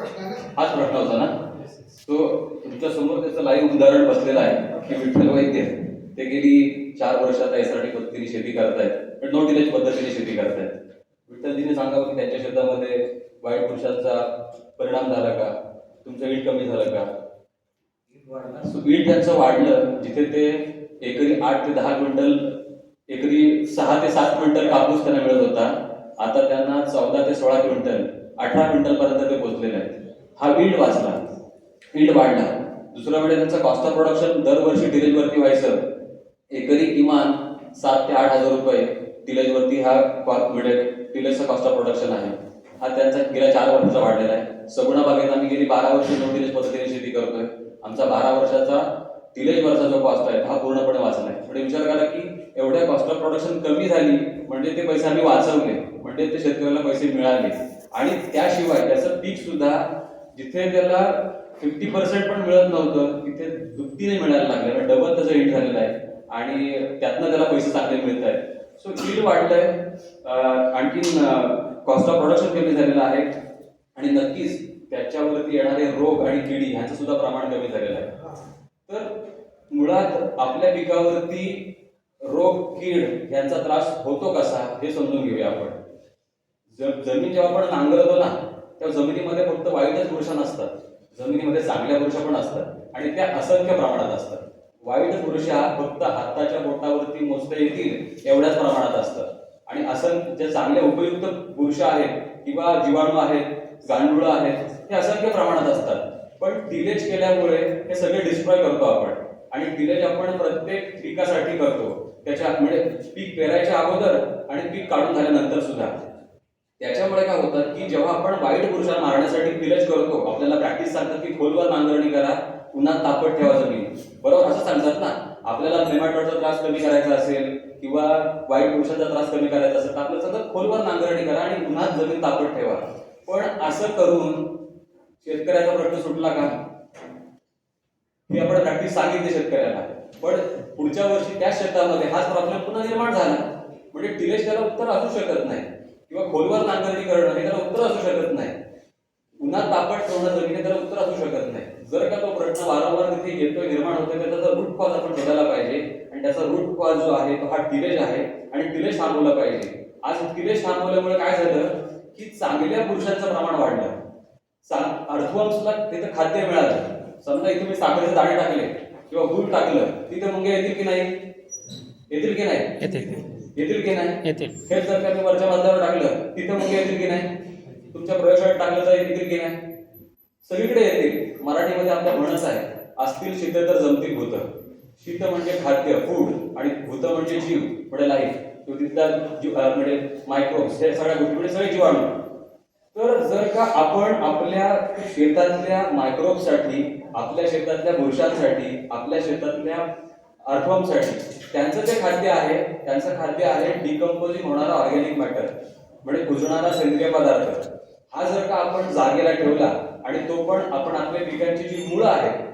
हाच प्रश्न होता ना? तो तुमच्यासमोर त्याचं लाईव्ह उदाहरण बसलेलं आहे. की विठ्ठल वैद्य ते गेली चार वर्ष आता एसआरटी पद्धतीने शेती करतायत पण नो टिलेज पद्धतीने शेती करतायत. विठ्ठलजीने सांगावं की त्यांच्या शेतामध्ये वाईट पुरुषांचा परिणाम झाला का? तुमचं ईट कमी झालं का? वीट त्यांचं वाढलं जिथे ते एकरी आठ ते दहा क्विंटल एकरी सहा ते सात क्विंटल कापूस त्यांना मिळत होता. आता त्यांना चौदा ते सोळा क्विंटल अठरा क्विंटल पर्यंत ते पोहोचलेले आहेत. हा वीट वाचला. वीट वाढला. दुसरा म्हणजे त्यांचं कॉस्ट ऑफ प्रोडक्शन दरवर्षी टिलेजवरती व्हायचं. एकरी किमान सात ते आठ हजार रुपये टिलेजवरती हा कॉ- म्हणजे टिलेजचा कॉस्ट ऑफ प्रोडक्शन आहे. हा त्यांचा गेल्या चार वर्षाचा वाढलेला आहे. सगुणा बागेत आम्ही गेली बारा वर्ष नो टिलेज पद्धतीने शेती करतोय. आमचा बारा वर्षाचा टिलेज वर्षाचा जो कॉस्ट आहे हा पूर्णपणे वाचला आहे म्हणजे विचार करा की एवढ्या कॉस्ट ऑफ प्रोडक्शन कमी झाली म्हणजे ते पैसे आम्ही वाचवले. म्हणजे ते शेतकऱ्याला पैसे मिळाले. आणि त्याशिवाय त्याचं पीक सुद्धा जिथे त्याला फिफ्टी पर्सेंट पण मिळत नव्हतं तिथे दुपटीने मिळायला लागलं. म्हणजे डबल त्याचं हिट झालेलं आहे. आणि त्यातनं त्याला पैसे चांगले मिळत आहेत. सो फील्ड वाढलंय. आणखीन कॉस्ट ऑफ प्रोडक्शन कमी झालेलं आहे. आणि नक्कीच त्याच्यावरती येणारे रोग आणि किडी ह्याचं सुद्धा प्रमाण कमी झालेलं आहे. तर मुळात आपल्या पिकावरती रोग कीड यांचा त्रास होतो कसा हे समजून घेऊया आपण. जमीन जेव्हा आपण नांगरतो ना तेव्हा जमिनीमध्ये फक्त वाईटच वृक्ष नसतात. जमिनीमध्ये चांगल्या वृक्ष पण असतात आणि त्या असंख्य प्रमाणात असतात. वाईट बुरशा फक्त हाताच्या बोटावरती मोजता येतील एवढ्याच प्रमाणात असतात आणि असं जे चांगले उपयुक्त पुरुष आहेत किंवा जीवाणू आहेत गांडुळं आहेत हे असंख्य प्रमाणात असतात. पण डिलेज केल्यामुळे हे सगळे डिस्ट्रॉय करतो आपण. आणि डिलेज आपण प्रत्येक पिकासाठी करतो. त्याच्या म्हणजे पीक पेरायच्या अगोदर आणि पीक काढून झाल्यानंतर सुद्धा. त्याच्यामुळे काय होतं की जेव्हा आपण वाईट पुरुषाला मारण्यासाठी डिलेज करतो आपल्याला प्रॅक्टिस सांगतात की खोलवर नांगरणी करा उन्हात तापट ठेवा जमीन. बरोबर असं सांगतात ना. आपल्याला नेमाटोडचा त्रास कमी करायचा असेल किंवा वाईट पुरुषाचा त्रास कमी करायचा असेल तर आपल्याला सतत खोलवर नांगरणी करा आणि उन्हात जमीन तापट ठेवा. पण असं करून शेतकऱ्याचा प्रश्न सुटला का? हे आपण प्रॅक्टिस सांगितले शेतकऱ्याला पण पुढच्या वर्षी त्या शेतामध्ये हाच प्रॉब्लेम पुन्हा निर्माण झाला. म्हणजे टिलेश त्याला उत्तर असू शकत नाही. किंवा खोलवर नांगरणी करणं हे त्याला उत्तर असू शकत नाही. उन्हात तापट ठेवणं जमिनी त्याला उत्तर असू शकत नाही. जर का तो प्रश्न वारंवार तिथे येतोय निर्माण होतोय तर त्याचा रूट कॉज आपण शोधायला पाहिजे. आणि त्याचा रूट कॉज जो आहे तो हा टिलेज आहे आणि टिलेज थांबवला पाहिजे. आज टिलेज थांबवल्यामुळे काय झालं? की चांगल्या पुरुषांचं प्रमाण वाढलं. अर्थवंशला तिथं खाद्य मिळालं. समजा इथे मी साखरेचे दाणे टाकले किंवा गुळ टाकलं तिथे मुंग्या येतील की नाही? येतील की नाही? येतील की नाही? येतील. हेच जर का वरच्या मजल्यावर टाकलं तिथं मुंग्या येतील की नाही? तुमच्या प्रयोगशाळेत टाकलं तर येतील की नाही? सगळीकडे येतील. मराठीमध्ये आपल्या म्हणच आहे असतील शीत तर जमतील भूत. शीत म्हणजे खाद्य फूड आणि भूत म्हणजे जीव म्हणजे लाईफ तिथला जीव म्हणजे मायक्रोब्स हे सगळ्या गोष्टी म्हणजे सगळे जीवाणू. तर जर का आपण आपल्या शेतातल्या मायक्रोबसाठी आपल्या शेतातल्या बुरशांसाठी आपल्या शेतातल्या अर्थवमसाठी त्यांचं जे खाद्य आहे त्यांचं खाद्य आहे डिकम्पोजिंग होणारा ऑर्गॅनिक मॅटर म्हणजे कुजणारा सेंद्रिय पदार्थ. हा जर का आपण जागेला ठेवला आणि तो पण आपण आपल्या पिकांची जी मुळं आहेत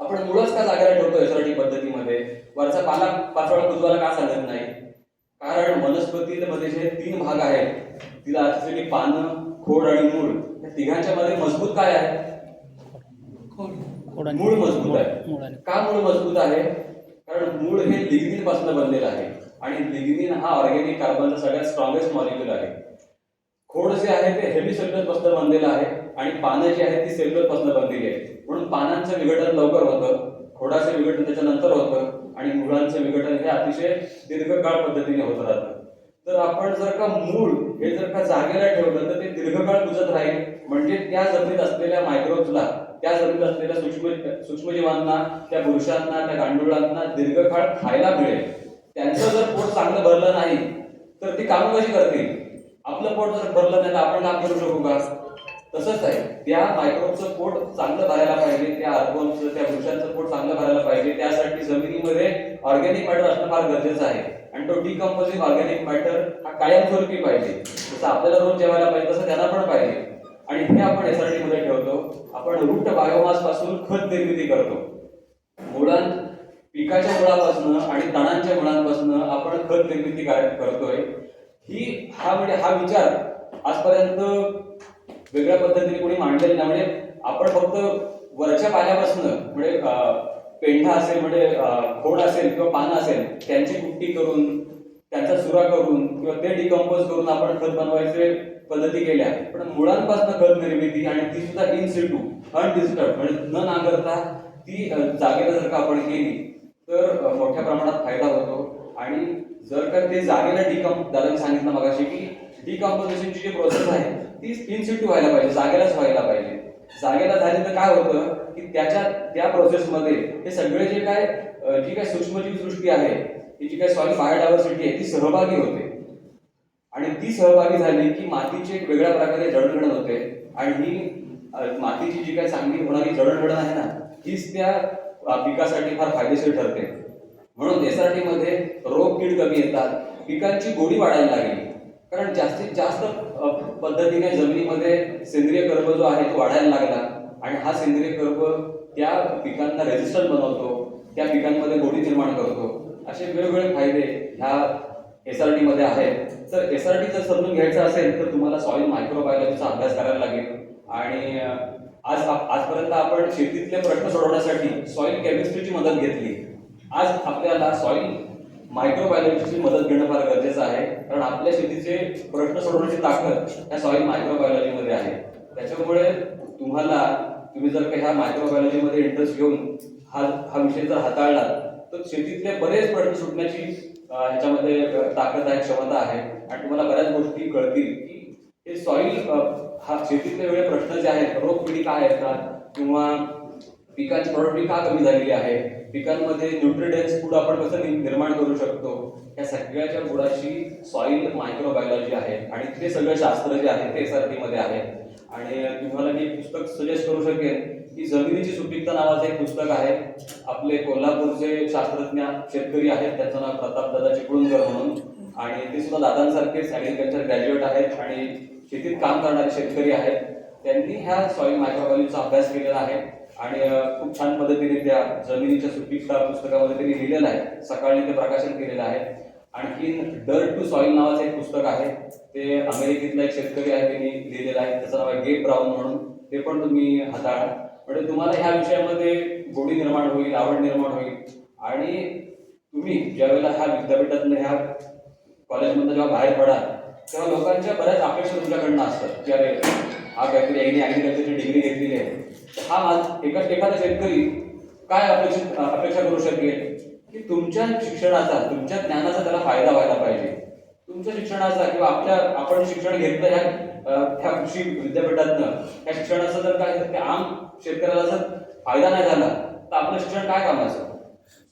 आपण मुळच का जागेला ठेवतो एसआरटी पद्धतीमध्ये? वरचा पाला पाचोळा कुजवायला का सांगत नाही? कारण वनस्पतीमध्ये जे तीन भाग आहेत. तिला असलेली पानं खोड आणि मूळ. या तिघांच्या मध्ये मजबूत काय आहे? मूळ मजबूत आहे. का मूळ मजबूत आहे? कारण मूळ हे लिग्निनपासून बनलेलं आहे. आणि लिग्निन हा ऑर्गॅनिक कार्बनचा सगळ्यात स्ट्रॉंगेस्ट मॉलिक्युल आहे. खोड जे आहे ते हेवी सेल्युलरपासून बनलेलं आहे आणि पानं जी आहेत ती सेल्युलरपासून बनलेली आहे म्हणून पानांचं विघटन लवकर होतं खोडाचं विघटन त्याच्यानंतर होतं आणि मुळांचं विघटन हे अतिशय दीर्घकाळ पद्धतीने होत राहतं. तर आपण जर का मूळ हे जर का जागेला ठेवलं तर ते दीर्घकाळ कुजत राहील. म्हणजे त्या जमिनीत असलेल्या मायक्रोब्सला त्या जमिनीत असलेल्या सूक्ष्म सूक्ष्मजीवांना त्या पुरुषांना त्या गांडुळांना दीर्घकाळ खायला मिळेल. त्यांचं जर पोट चांगलं भरलं नाही तर ती कामं कशी करतील? आपलं पोट जर भरलं नाही तर आपण काम करू शकू का? तसंच आहे. त्या मायक्रोबचं पोट चांगलं भरायला पाहिजे त्या अर्बोनचं त्या पुरुषांचं पोट चांगलं भरायला पाहिजे. त्यासाठी जमिनीमध्ये ऑर्गॅनिक मॅटर असणं फार गरजेचं आहे. आणि तो डिकम्पोजिंग ऑर्गॅनिक मॅटर हा कायमस्वरूपी पाहिजे. जसं आपल्याला रोज जेवायला पाहिजे तसं त्यांना पण पाहिजे. आणि हे आपण यासाठी मध्ये ठेवतो आपण रूट बायोमासपासून खत निर्मिती करतो. मुळां पिकाच्या मुळापासून आणि तणांच्या मुळांपासून आपण खत निर्मिती काय- करतोय. ही हा म्हणजे हा विचार आजपर्यंत वेगळ्या पद्धतीने कोणी मांडलेला नाही. म्हणजे आपण फक्त वरच्या पाण्यापासून म्हणजे पेंढा असेल म्हणजे खोड असेल किंवा पानं असेल त्यांची कुट्टी करून त्यांचा सुरा करून किंवा ते डिकम्पोज करून आपण खत बनवायचे पद्धती केल्या. पण मुळांपासून खत निर्मिती आणि ती सुद्धा इन सिटू अनडिस्टर्ब म्हणजे न नांगरता ती जागेला जर का आपण केली तर मोठ्या प्रमाणात फायदा होतो. आणि जर का ते जागेला डिकम दादाने सांगितलं मगाशी की डिकम्पोजिशनची जी प्रोसेस आहे ती इन सिटू व्हायला पाहिजे जागेलाच व्हायला पाहिजे. जागेला झाली तर काय होतं की त्याच्या त्या प्रोसेसमध्ये हे सगळे जे काय जी काय सूक्ष्मजीव सृष्टी आहे ही जी काय सॉरी बायोडायव्हर्सिटी आहे ती सहभागी होते. आणि ती सहभागी झाली की मातीची एक वेगळ्या प्रकारे जडणघडण होते. आणि ही मातीची जी काय चांगली होणारी जडणघडण आहे ना हीच त्या पिकासाठी फार फायदेशीर ठरते. म्हणून एसआरटी मध्ये रोग कीड कमी येतात पिकांची गोडी वाढायला लागली. कारण जास्तीत जास्त पद्धतीने जमिनीमध्ये सेंद्रिय कर्ब जो आहे तो वाढायला लागला. आणि हा सेंद्रिय कर्ब त्या पिकांना रेजिस्टंट बनवतो त्या पिकांमध्ये गोडी निर्माण करतो. असे वेगवेगळे फायदे ह्या एसआरटी मध्ये आहेत. तर एसआरटी जर समजून घ्यायचं असेल तर तुम्हाला सॉइल मायक्रोबायोलॉजीचा अभ्यास करायला लागेल. आणि आज आजपर्यंत आपण शेतीतले प्रश्न सोडवण्यासाठी सॉइल केमिस्ट्रीची मदत घेतली. आज आपल्याला सॉइल मायक्रोबायोलॉजीची मदत घेणं फार गरजेचं आहे. कारण आपल्या शेतीचे प्रश्न सोडवण्याची ताकद या सॉइल मायक्रोबायोलॉजीमध्ये आहे. त्याच्यामुळे तुम्हाला तुम्ही जर का ह्या मायक्रोबायोलॉजीमध्ये इंटरेस्ट घेऊन हा हा विषय जर हाताळला तर शेतीतले बरेच प्रश्न सुटण्याची ह्याच्यामध्ये ताकद आहे क्षमता आहे. आणि तुम्हाला बऱ्याच गोष्टी कळतील की हे सॉइल हा शेतीतले वेगळे प्रश्न जे आहेत रोग पिढी काय येतात? किंवा पिकांची प्रॉडक्टी का कमी झालेली आहे? पिकांमध्ये न्यूट्रिडेन्स फूड आपण कसं निर्माण करू शकतो? या सगळ्याच्या गुणाची सॉइल मायक्रोबायोलॉजी आहे. आणि ते सगळं शास्त्र जे आहे ते एस आर टीमध्ये आहे. आणि तुम्हाला मी पुस्तक सजेस्ट करू शकेन की जमिनीची सुपीकता नावाचं एक पुस्तक आहे. आपले कोल्हापूरचे शास्त्रज्ञ शेतकरी आहेत त्यांचं नाव प्रताप दादा चिपळूणकर म्हणून. आणि ते सुद्धा दादांसारखेच ऍग्रिकल्चर ग्रॅज्युएट आहेत आणि शेतीत काम करणारे शेतकरी आहेत. त्यांनी ह्या सॉईल मायक्रोबायोलॉजीचा अभ्यास केलेला आहे. आणि खूप छान पद्धतीने त्या जमिनीच्या सुपीकता पुस्तकामध्ये त्यांनी लिहिलेलं आहे. सकाळी ते प्रकाशन केलेलं आहे. आणखीन डर टू सॉईल नावाचं एक पुस्तक आहे. ते अमेरिकेतला एक शेतकरी आहे त्यांनी लिहिलेलं आहे. त्याचं नाव आहे गे ब्राऊन म्हणून. ते पण तुम्ही हाताळा. म्हणजे तुम्हाला ह्या विषयामध्ये गोडी निर्माण होईल आवड निर्माण होईल. आणि तुम्ही ज्यावेळेला ह्या विद्यापीठातून ह्या कॉलेजमधून जेव्हा बाहेर पडाल तेव्हा लोकांच्या बऱ्याच अपेक्षा तुमच्याकडनं असतात. की अरे हा काहीतरी यांनी ॲग्रिकल्चरची डिग्री घेतलेली आहे. हा माझ एका एखादा शेतकरी काय अपेक्षित अपेक्षा करू शकेल? की तुमच्या शिक्षणाचा तुमच्या ज्ञानाचा त्याला फायदा व्हायला पाहिजे. तुमच्या शिक्षणाचा किंवा आपल्या आपण शिक्षण घेतलं ह्या त्या कृषी विद्यापीठातनं त्या शिक्षणाचा जर काय त्या आम शेतकऱ्याला जर फायदा नाही झाला तर आपलं शिक्षण काय कामाचं?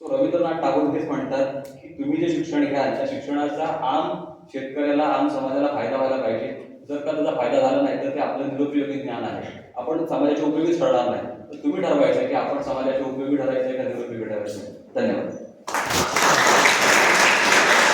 सो रवींद्रनाथ टागोर हेच म्हणतात की तुम्ही जे शिक्षण घ्याल त्या शिक्षणाचा आम शेतकऱ्याला आम समाजाला फायदा व्हायला पाहिजे. जर का त्याचा फायदा झाला नाही तर ते आपलं निरुपयोगी ज्ञान आहे. आपण समाजाच्या उपयोगीच ठरणार नाही. तर तुम्ही ठरवायचं की आपण समाजाच्या उपयोगी ठरायचं का निरुपयोगी ठरायचं धन्यवाद.